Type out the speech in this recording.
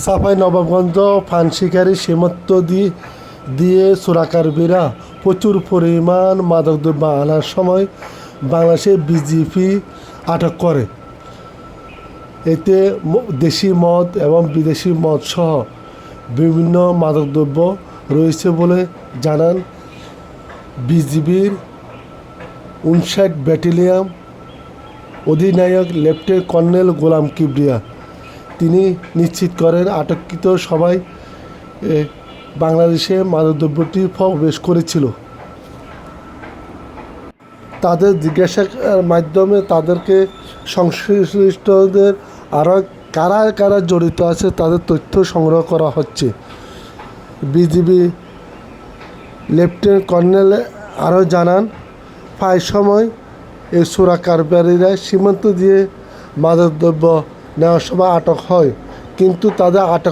সাফাই নবাবগঞ্জ, ফান শিকারী সীমান্ত দিয়ে দিয়ে চোরাকারবিরা প্রচুর পরিমাণ মাদকদ্রব্য আনার সময় বাংলাদেশে বিজেপি আটক করে। এতে দেশি মদ এবং বিদেশি মদ সহ বিভিন্ন মাদকদ্রব্য রয়েছে বলে জানান বিজিবির উনষাট ব্যাটালিয়ান অধিনায়ক লেফটেন্যান্ট কর্নেল গোলাম কিবরিয়া। তিনি নিশ্চিত করেন আটককৃত সবাই বাংলাদেশে মাদকদ্রব্যটি প্রবেশ করেছিল। তাদের জিজ্ঞাসার মাধ্যমে তাদেরকে সংশ্লিষ্টদের আরও কারা কারা জড়িত আছে তাদের তথ্য সংগ্রহ করা হচ্ছে। বিজিবি লেফটেন্যান্ট কর্নেল আরও জানান, প্রায় সময় এই চোরা কারবারিরা সীমান্ত দিয়ে মাদকদ্রব্য নেওয়ার সময় আটক হয়। কিন্তু তাদের আটক